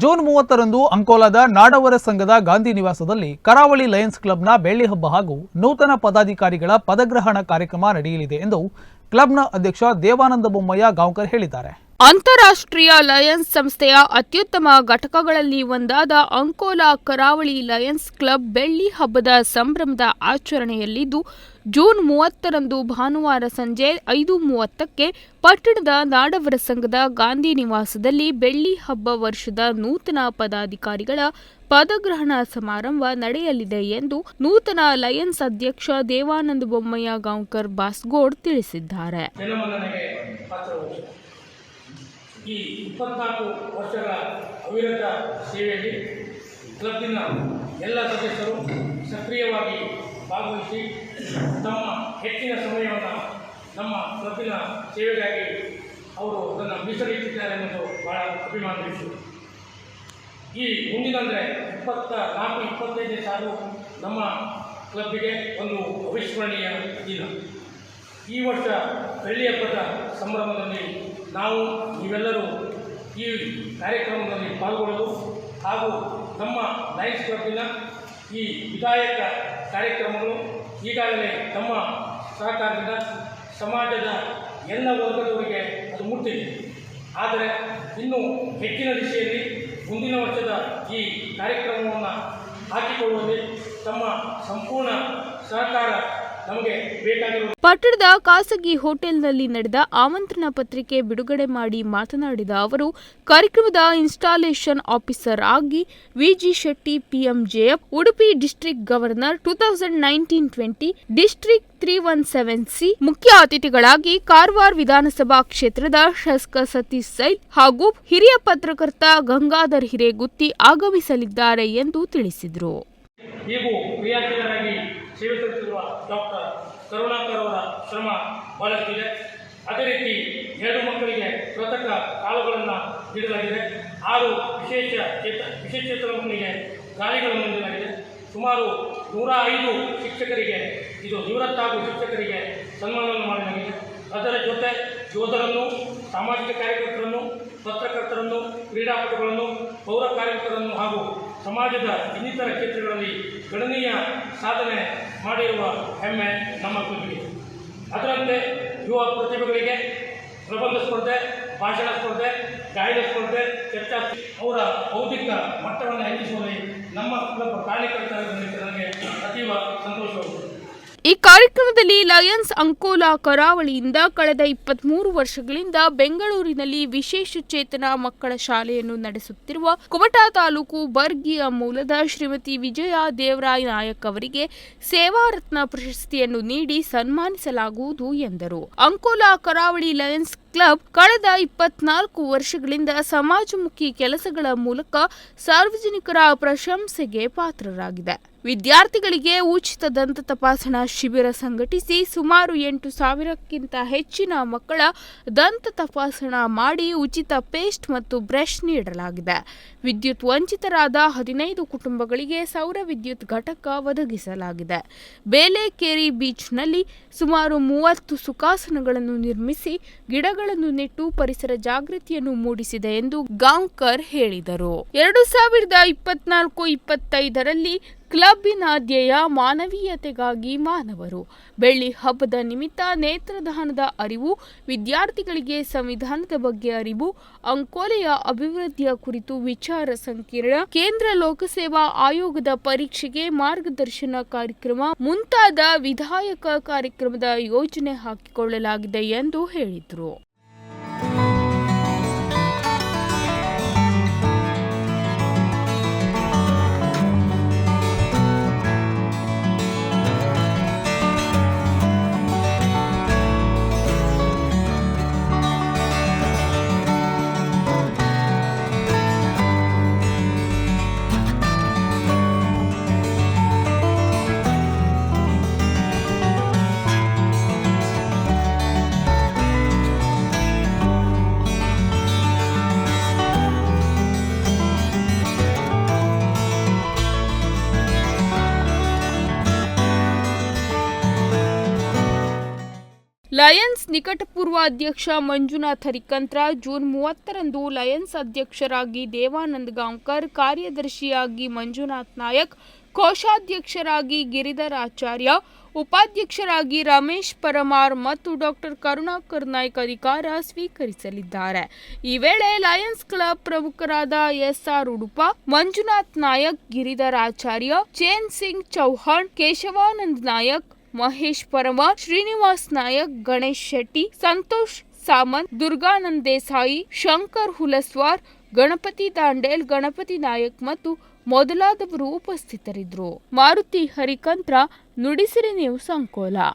June ಮೂವತ್ತರಂದು ಅಂಕೋಲಾದ ನಾಡವರ ಸಂಘದ ಗಾಂಧಿ ನಿವಾಸದಲ್ಲಿ ಕರಾವಳಿ ಲಯನ್ಸ್ ಕ್ಲಬ್ನ ಬೆಳ್ಳಿ ಹಬ್ಬ ಹಾಗೂ ನೂತನ ಪದಾಧಿಕಾರಿಗಳ ಪದಗ್ರಹಣ ಕಾರ್ಯಕ್ರಮ ನಡೆಯಲಿದೆ ಎಂದು ಕ್ಲಬ್ನ ಅಧ್ಯಕ್ಷ ದೇವಾನಂದ ಬೊಮ್ಮಯ್ಯ ಗಾಂವ್ಕರ್ ಹೇಳಿದ್ದಾರೆ. ಅಂತಾರಾಷ್ಟ್ರೀಯ ಲಯನ್ಸ್ ಸಂಸ್ಥೆಯ ಅತ್ಯುತ್ತಮ ಘಟಕಗಳಲ್ಲಿ ಒಂದಾದ ಅಂಕೋಲಾ ಕರಾವಳಿ ಲಯನ್ಸ್ ಕ್ಲಬ್ ಬೆಳ್ಳಿ ಹಬ್ಬದ ಸಂಭ್ರಮದ ಆಚರಣೆಯಲ್ಲಿದ್ದು, ಜೂನ್ ಮೂವತ್ತರಂದು ಭಾನುವಾರ ಸಂಜೆ ಐದು ಮೂವತ್ತಕ್ಕೆ ಪಟ್ಟಣದ ನಾಡವರ ಸಂಘದ ಗಾಂಧಿ ನಿವಾಸದಲ್ಲಿ ಬೆಳ್ಳಿ ಹಬ್ಬ ವರ್ಷದ ನೂತನ ಪದಾಧಿಕಾರಿಗಳ ಪದಗ್ರಹಣ ಸಮಾರಂಭ ನಡೆಯಲಿದೆ ಎಂದು ನೂತನ ಲಯನ್ಸ್ ಅಧ್ಯಕ್ಷ ದೇವಾನಂದ ಬೊಮ್ಮಯ್ಯ ಗಾಂವ್ಕರ್ ಬಾಸ್ಗೋಡ್ ತಿಳಿಸಿದ್ದಾರೆ. ಈ ಇಪ್ಪತ್ನಾಲ್ಕು ವರ್ಷಗಳ ಅವಿರತ ಸೇವೆಯಲ್ಲಿ ಕ್ಲಬ್ಬಿನ ಎಲ್ಲ ಸದಸ್ಯರು ಸಕ್ರಿಯವಾಗಿ ಭಾಗವಹಿಸಿ ತಮ್ಮ ಹೆಚ್ಚಿನ ಸಮಯವನ್ನು ನಮ್ಮ ಕ್ಲಬ್ಬಿನ ಸೇವೆಗಾಗಿ ಅವರು ಅದನ್ನು ಮೀಸಲಿಟ್ಟಿದ್ದಾರೆ ಅನ್ನೋದು ಬಹಳ ಅಭಿಮಾನ ಈ ಮುಂದಿನಂದರೆ ಇಪ್ಪತ್ತ ನಾಲ್ಕು, ಇಪ್ಪತ್ತೈದನೇ ಸಾಲು ನಮ್ಮ ಕ್ಲಬ್ಬಿಗೆ ಒಂದು ಅವಿಸ್ಮರಣೀಯ ದಿನ. ಈ ವರ್ಷ ಬೆಳ್ಳಿ ಹಬ್ಬದ ಸಂಭ್ರಮದಲ್ಲಿ ನಾವು ನೀವೆಲ್ಲರೂ ಈ ಕಾರ್ಯಕ್ರಮದಲ್ಲಿ ಪಾಲ್ಗೊಳ್ಳಲು ಹಾಗೂ ನಮ್ಮ ಲಯನ್ಸ್ ಕ್ಲಬ್ನ ಈ ವಿಧಾಯಕ ಕಾರ್ಯಕ್ರಮಗಳು ಈಗಾಗಲೇ ತಮ್ಮ ಸಹಕಾರದಿಂದ ಸಮಾಜದ ಎಲ್ಲ ವರ್ಗದವರಿಗೆ ಅದು ಮುಟ್ಟಿದೆ. ಆದರೆ ಇನ್ನೂ ಹೆಚ್ಚಿನ ದಿಶೆಯಲ್ಲಿ ಮುಂದಿನ ವರ್ಷದ ಈ ಕಾರ್ಯಕ್ರಮವನ್ನು ಹಾಕಿಕೊಳ್ಳುವಲ್ಲಿ ತಮ್ಮ ಸಂಪೂರ್ಣ ಸಹಕಾರ ಪಟ್ಟಣದ ಖಾಸಗಿ ಹೋಟೆಲ್ನಲ್ಲಿ ನಡೆದ ಆಮಂತ್ರಣ ಪತ್ರಿಕೆ ಬಿಡುಗಡೆ ಮಾಡಿ ಮಾತನಾಡಿದ ಅವರು ಕಾರ್ಯಕ್ರಮದ ಇನ್ಸ್ಟಾಲೇಷನ್ ಆಫೀಸರ್ ಆಗಿ VG Shetty PMJF Udupi district governor two thousand nineteen twenty district three one seven C ಮುಖ್ಯ ಅತಿಥಿಗಳಾಗಿ ಕಾರವಾರ ವಿಧಾನಸಭಾ ಕ್ಷೇತ್ರದ ಶಾಸಕ ಸತೀಶ್ ಸೈಲ್ ಹಾಗೂ ಹಿರಿಯ ಪತ್ರಕರ್ತ ಗಂಗಾಧರ್ ಹಿರೇಗುತ್ತಿ ಆಗಮಿಸಲಿದ್ದಾರೆ ಎಂದು ತಿಳಿಸಿದರು. ಡಾಕ್ಟರ್ ಕರುಣಾಕರ್ ಅವರ ಶ್ರಮ ಬಹಳಷ್ಟಿದೆ. ಅದೇ ರೀತಿ ಎರಡು ಮಕ್ಕಳಿಗೆ ಕೃತಕ ಕಾಲುಗಳನ್ನು ನೀಡಲಾಗಿದೆ. ಆರು ವಿಶೇಷ ಚೇತ ವಿಶೇಷೇತರ ಮಕ್ಕಳಿಗೆ ಗಾಲಿಗಳನ್ನು ನೀಡಲಾಗಿದೆ. ಸುಮಾರು ನೂರ ಐದು ಶಿಕ್ಷಕರಿಗೆ, ಇದು ನಿವೃತ್ತ ಹಾಗೂ ಶಿಕ್ಷಕರಿಗೆ ಸನ್ಮಾನವನ್ನು ಮಾಡಲಾಗಿದೆ. ಅದರ ಜೊತೆ ಯೋಧರನ್ನು, ಸಾಮಾಜಿಕ ಕಾರ್ಯಕರ್ತರನ್ನು, ಪತ್ರಕರ್ತರನ್ನು, ಕ್ರೀಡಾಪಟುಗಳನ್ನು, ಪೌರ ಕಾರ್ಯಕರ್ತರನ್ನು ಹಾಗೂ ಸಮಾಜದ ಇನ್ನಿತರ ಕ್ಷೇತ್ರಗಳಲ್ಲಿ ಗಣನೀಯ ಸಾಧನೆ ಮಾಡಿರುವ ಹೆಮ್ಮೆ ನಮ್ಮ ಕುರಿತಿದೆ. ಅದರಂತೆ ಯುವ ಪ್ರತಿಭೆಗಳಿಗೆ ಪ್ರಬಂಧ ಸ್ಪರ್ಧೆ, ಭಾಷಣ ಸ್ಪರ್ಧೆ, ಗಾಯನ ಸ್ಪರ್ಧೆ, ಚರ್ಚಾ ಅವರ ಬೌದ್ಧಿಕ ಮಟ್ಟವನ್ನು ಹೆಚ್ಚಿಸುವಲ್ಲಿ ನಮ್ಮ ಕ್ಲಬ್ ಕಾರ್ಯಕರ್ತರಾಗಿದ್ದಕ್ಕೆ ನನಗೆ ಅತೀವ ಸಂತೋಷವಾಗುತ್ತದೆ. ಈ ಕಾರ್ಯಕ್ರಮದಲ್ಲಿ ಲಯನ್ಸ್ ಅಂಕೋಲಾ ಕರಾವಳಿಯಿಂದ ಕಳೆದ ಇಪ್ಪತ್ಮೂರು ವರ್ಷಗಳಿಂದ ಬೆಂಗಳೂರಿನಲ್ಲಿ ವಿಶೇಷ ಚೇತನ ಮಕ್ಕಳ ಶಾಲೆಯನ್ನು ನಡೆಸುತ್ತಿರುವ ಕುಮಟಾ ತಾಲೂಕು ಬರ್ಗಿಯ ಮೂಲದ ಶ್ರೀಮತಿ ವಿಜಯ ದೇವರಾಯ ನಾಯಕ್ ಅವರಿಗೆ ಸೇವಾರತ್ನ ಪ್ರಶಸ್ತಿಯನ್ನು ನೀಡಿ ಸನ್ಮಾನಿಸಲಾಗುವುದು ಎಂದರು. ಅಂಕೋಲಾ ಕರಾವಳಿ ಲಯನ್ಸ್ ಕ್ಲಬ್ ಕಳೆದ ಇಪ್ಪತ್ನಾಲ್ಕು ವರ್ಷಗಳಿಂದ ಸಮಾಜಮುಖಿ ಕೆಲಸಗಳ ಮೂಲಕ ಸಾರ್ವಜನಿಕರ ಪ್ರಶಂಸೆಗೆ ಪಾತ್ರರಾಗಿದೆ. ವಿದ್ಯಾರ್ಥಿಗಳಿಗೆ ಉಚಿತ ದಂತ ತಪಾಸಣಾ ಶಿಬಿರ ಸಂಘಟಿಸಿ ಸುಮಾರು ಎಂಟು ಸಾವಿರಕ್ಕಿಂತ ಹೆಚ್ಚಿನ ಮಕ್ಕಳ ದಂತ ತಪಾಸಣಾ ಮಾಡಿ ಉಚಿತ ಪೇಸ್ಟ್ ಮತ್ತು ಬ್ರಷ್ ನೀಡಲಾಗಿದೆ. ವಿದ್ಯುತ್ ವಂಚಿತರಾದ ಹದಿನೈದು ಕುಟುಂಬಗಳಿಗೆ ಸೌರ ವಿದ್ಯುತ್ ಘಟಕ ಒದಗಿಸಲಾಗಿದೆ. ಬೇಲೆಕೇರಿ ಬೀಚ್ನಲ್ಲಿ ಸುಮಾರು ಮೂವತ್ತು ಸುಖಾಸನಗಳನ್ನು ನಿರ್ಮಿಸಿ ಗಿಡಗಳನ್ನು ನೆಟ್ಟು ಪರಿಸರ ಜಾಗೃತಿಯನ್ನು ಮೂಡಿಸಿದೆ ಎಂದು ಗಾಂವ್ಕರ್ ಹೇಳಿದರು. ಎರಡು ಸಾವಿರದ ಇಪ್ಪತ್ನಾಲ್ಕು ಇಪ್ಪತ್ತೈದರಲ್ಲಿ ಕ್ಲಬ್ಬಿನ ಧ್ಯೇಯ ಮಾನವೀಯತೆಗಾಗಿ ಮಾನವರು. ಬೆಳ್ಳಿ ಹಬ್ಬದ ನಿಮಿತ್ತ ನೇತ್ರದಾನದ ಅರಿವು, ವಿದ್ಯಾರ್ಥಿಗಳಿಗೆ ಸಂವಿಧಾನದ ಬಗ್ಗೆ ಅರಿವು, ಅಂಕೋಲೆಯ ಅಭಿವೃದ್ಧಿಯ ಕುರಿತು ವಿಚಾರ ಸಂಕಿರಣ, ಕೇಂದ್ರ ಲೋಕಸೇವಾ ಆಯೋಗದ ಪರೀಕ್ಷೆಗೆ ಮಾರ್ಗದರ್ಶನ ಕಾರ್ಯಕ್ರಮ, ಮುಂತಾದ ವಿಧಾಯಕ ಕಾರ್ಯಕ್ರಮದ ಯೋಜನೆ ಹಾಕಿಕೊಳ್ಳಲಾಗಿದೆ ಎಂದು ಹೇಳಿದರು. ಲಯನ್ಸ್ ನಿಕಟಪೂರ್ವ ಅಧ್ಯಕ್ಷ ಮಂಜುನಾಥ ಹರಿಕಂತ್ರ ಜೂನ್ ಮೂವತ್ತರಂದು ಲಯನ್ಸ್ ಅಧ್ಯಕ್ಷರಾಗಿ ದೇವಾನಂದ್ ಗಾಂವ್ಕರ್, ಕಾರ್ಯದರ್ಶಿಯಾಗಿ ಮಂಜುನಾಥ್ ನಾಯಕ್, ಕೋಶಾಧ್ಯಕ್ಷರಾಗಿ ಗಿರಿಧರ್ ಆಚಾರ್ಯ, ಉಪಾಧ್ಯಕ್ಷರಾಗಿ ರಮೇಶ್ ಪರಮಾರ್ ಮತ್ತು ಡಾಕ್ಟರ್ ಕರುಣಾಕರ್ ನಾಯ್ಕ್ ಅಧಿಕಾರ ಸ್ವೀಕರಿಸಲಿದ್ದಾರೆ. ಈ ವೇಳೆ ಲಯನ್ಸ್ ಕ್ಲಬ್ ಪ್ರಮುಖರಾದ ಎಸ್ಆರ್ ಉಡುಪ, ಮಂಜುನಾಥ್ ನಾಯಕ್, ಗಿರಿಧರ್ ಆಚಾರ್ಯ, ಚೇನ್ ಸಿಂಗ್ ಚೌಹಾಣ್, ಕೇಶವಾನಂದ್ ನಾಯಕ್ ಮಹೇಶ್ ಪರಮಾರ್ ಶ್ರೀನಿವಾಸ್ ನಾಯಕ್, ಗಣೇಶ್ ಶೆಟ್ಟಿ, ಸಂತೋಷ್ ಸಾಮಂತ್, ದುರ್ಗಾನಂದ್ ದೇಸಾಯಿ, ಶಂಕರ್ ಹುಲಸ್ವಾರ್, ಗಣಪತಿ ದಾಂಡೇಲ್, ಗಣಪತಿ ನಾಯಕ್ ಮತ್ತು ಮೊದಲಾದವರು ಉಪಸ್ಥಿತರಿದ್ದರು. ಮಾರುತಿ ಹರಿಕಂತ್ರ, ನುಡಿಸಿರಿ ನೀವು ಅಂಕೋಲಾ